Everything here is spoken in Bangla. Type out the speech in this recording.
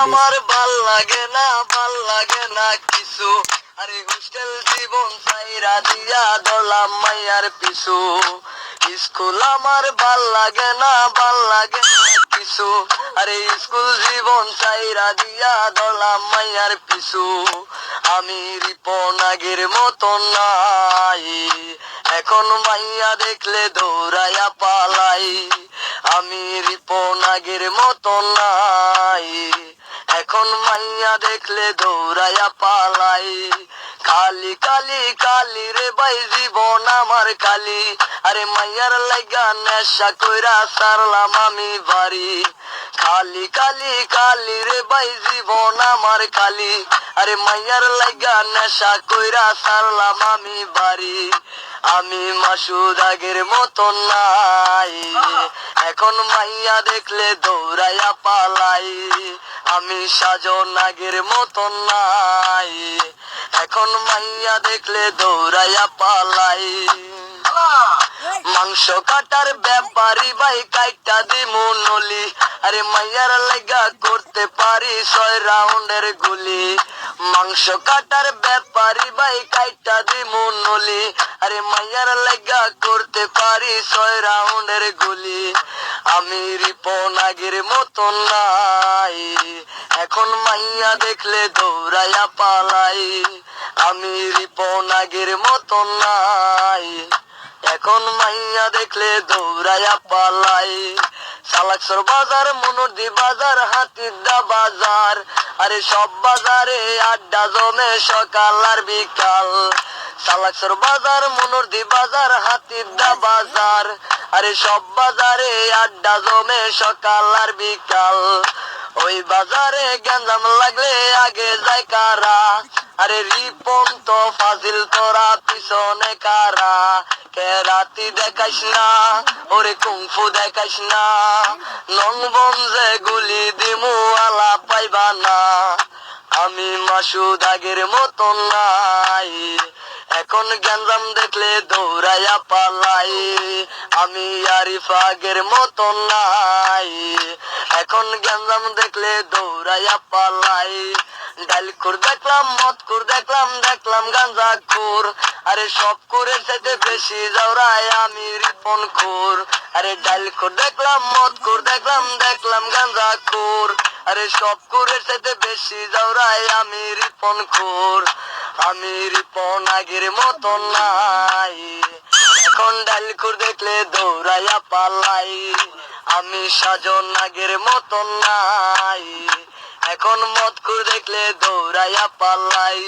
আমার ভালো লাগে না ভালো লাগে না কিছু। আরে হোস্টেল জীবন সাইরা দিয়া দলাম মাইয়ার পিছু। স্কুল আমার ভালো লাগে না ভালো লাগে না কিছু আরে স্কুল জীবন চাইরা দিয়া দলাম মাইয়ার পিছু। আমি রিপন আগের মতো নাই। এখন মাইয়া দেখলে দৌড়াইয়া পালাই। আমি রিপন আগের মতো নাই। এখন মাইয়া দেখলে দৌড়াইয়া পালাই। কালি কালি কালি রে ভাই, জীবন আমার কালি। আরে মাইয়ার লাগা নেশা কইরা সারলাম আমি বাড়ি। খালি কালি কালি রে ভাই, জীবন আমার কালি। আরে মাইয়ার লাগা নেশা কইরা সারলাম আমি বাড়ি। আমি মাসুদ আগের মতন নাই। এখন মাইয়া দেখলে দৌড়াইয়া পালাই। আমি সাজন আগের মতন নাই। এখন মাইয়া দেখলে দৌড়াইয়া পালাই। মাংস কাটার ব্যাপারি ভাই কাইটা দিমু নলি। আরে মাইয়ার লেগা করতে পারি ছয় রাউন্ডের গুলি। মাংস কাটার ব্যাপারি ভাই কাইটা দিমু নলি। আরে মাইয়ার লেগা করতে পারি ছয় রাউন্ডের গুলি। আমি রিপন আগের মতন নাই। এখন মাইয়া দেখলে দৌড়াইয়া পালাই। আমি রিপন আগের মতন নাই। এখন মাইয়া দেখলে দৌড়াইয়া পালাই। সালাকসর বাজার মনুদি বাজার হাতিদা বাজার। আরে সব বাজারে আড্ডা জমে সকাল আর বিকাল। সালাকসর বাজার, মনুরদি বাজার হাতিদা বাজার। আরে সব বাজারে আড্ডা জমে সকাল আর বিকাল। ওই বাজারে গেঞ্জাম লাগলে আগে যায় কারা? আরে রিপন তো ফাজিল, তোরা পিছনে কারা? কেরাতি দেখাইস না, ওরে কুংফু দেখাইস না। নং বঞ্জে গুলি দিমু, আলা পাইবা না। আমি মাসুদ আগের মতন নাই। এখন গ্যাঞ্জাম দেখলে দৌড়াইয়া পালাই। আমি আরিফ আগের মতন নাই। এখন গ্যাঞ্জাম দেখলে দৌড়াইয়া পালাই। ডাইল খুর দেখলাম মদ খুর দেখলাম দেখলাম গাঞ্জা খুর। আরে সব কুরের চাইতে বেশি যাওরাই আমি রিপন খুর। আরে ডাইল খুর দেখলাম মদ খুর দেখলাম দেখলাম গাঞ্জা খুর। আরে সব কুরের চাইতে বেশি যাওরাই আমি রিপন খুর। আমি রিপন মতন নাই। এখন ডাইল খুর দেখলে দৌড়াইয়া পালাই। আমি সাজন আগের মতন নাই। এখন মত খুর দেখলে দৌড়াইয়া পালাই।